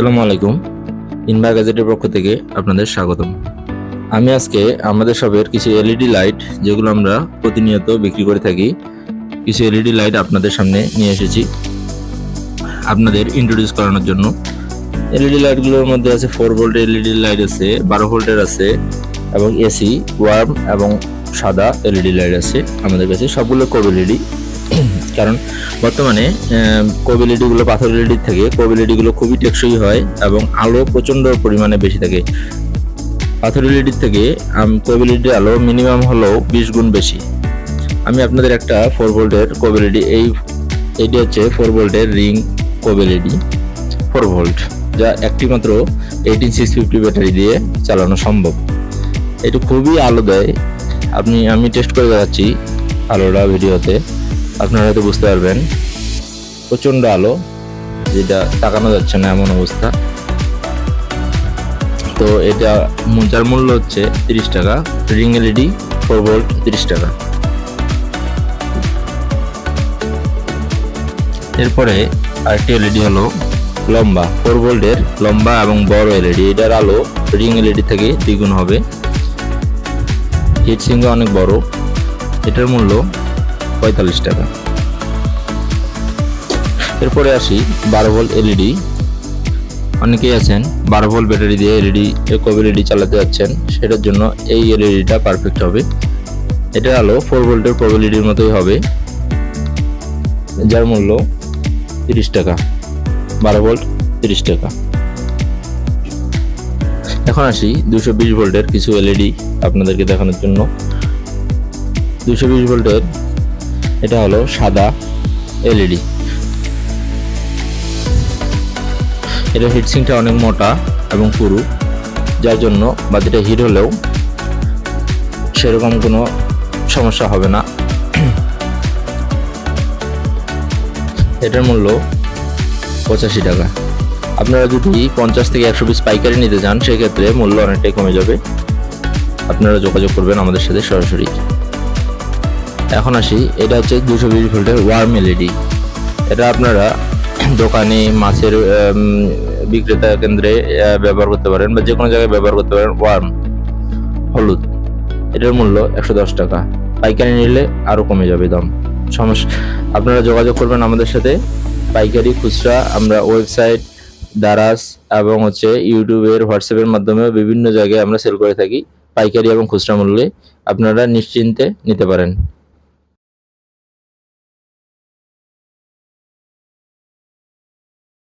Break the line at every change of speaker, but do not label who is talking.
আসসালামু আলাইকুম। ইনবা গ্যাজেটের পক্ষ থেকে আপনাদের স্বাগতম। আমি আজকে আমাদের শপের কিছু এলইডি লাইট, যেগুলো আমরা প্রতিনিয়ত বিক্রি করে থাকি, কিছু এলইডি লাইট আপনাদের সামনে নিয়ে এসেছি, আপনাদের ইন্ট্রোডিউস করানোর জন্য। এলইডি লাইটগুলোর মধ্যে আছে ফোর ভোল্টের এলইডি লাইট আছে, বারো ভোল্টের আছে, এবং এসি ওয়ার্ম এবং সাদা এলইডি লাইট আছে আমাদের কাছে। সবগুলো কোব এলইডি কারণ বর্তমানে কোবিলিটি গুলো পাথর এলইডি থেকে কোবিলিটি গুলো খুবই টেকসই হয় এবং আলো প্রচণ্ড পরিমাণে বেশি থাকে। পাথর এলইডি থেকে কোবিলিটির আলো মিনিমাম হলেও বিশ গুণ বেশি। আমি আপনাদের একটা ফোর ভোল্টের কোবিলিটি এই এটি হচ্ছে ফোর ভোল্টের রিং কোবিলিটি ফোর ভোল্ট যা একটি মাত্র এইটিন সিক্স ফিফটি ব্যাটারি দিয়ে চালানো সম্ভব। এটি খুবই আলো দেয়। আপনি আমি টেস্ট করে দেখাচ্ছি আলোটা ভিডিওতে। আপনারা হয়তো বুঝতে পারবেন প্রচণ্ড আলো, যেটা তাকানো যাচ্ছে না এমন অবস্থা। তো এটা যার মূল্য হচ্ছে তিরিশ টাকা, রিং এলইডি ফোর ভোল্ট তিরিশ টাকা। এরপরে আরেকটি এলইডি হলো লম্বা, ফোর ভোল্টের লম্বা এবং বড় এলইডি এটার আলো রিং এলইডি থেকে দ্বিগুণ হবে। হিট সিংও অনেক বড়। এটার মূল্য পঁয়তাল্লিশ টাকা। এরপরে আসি বারো ভোল্ট এলইডি। অনেকেই আছেন বারো ভোল্ট ব্যাটারি দিয়ে এলইডি, কব এলইডি চালাতে যাচ্ছেন, সেটার জন্য এই এলইডিটা পারফেক্ট হবে। এটার আলো ফোর ভোল্টের কব এলইডির মতোই হবে। যার মূল্য তিরিশ টাকা, বারো ভোল্ট তিরিশ টাকা। এখন আসি দুশো বিশ ভোল্টের কিছু এলইডি আপনাদেরকে দেখানোর জন্য। দুশো বিশ ভোল্টের এটা হলো সাদা এলইডি। এটা হিটসিংটা অনেক মোটা এবং পুরু, যার জন্য বাতিটা হিট হলেও সেরকম কোনো সমস্যা হবে না। এটার মূল্য পঁচাশি টাকা। আপনারা যদি পঞ্চাশ থেকে একশো পিস পাইকারি নিতে চান, সেক্ষেত্রে মূল্য অনেকটাই কমে যাবে। আপনারা যোগাযোগ করবেন আমাদের সাথে সরাসরি। এখন আসি, এটা হচ্ছে দুশো বিশ ভোল্টের ওয়ার্ম এলইডি এটা আপনারা দোকানে, মাছের বিক্রেতা কেন্দ্রে ব্যবহার করতে পারেন বা যে কোনো জায়গায় ব্যবহার করতে পারেন ওয়ার্ম হলুদ। এটার মূল্য একশো দশ টাকা। পাইকারি নিলে আরও কমে যাবে দাম। সমস্যা, আপনারা যোগাযোগ করবেন আমাদের সাথে। পাইকারি খুচরা, আমরা ওয়েবসাইট দারাস এবং হচ্ছে ইউটিউবের হোয়াটসঅ্যাপের মাধ্যমে বিভিন্ন জায়গায় আমরা সেল করে থাকি। পাইকারি এবং খুচরা মূল্যে আপনারা নিশ্চিন্তে নিতে পারেন।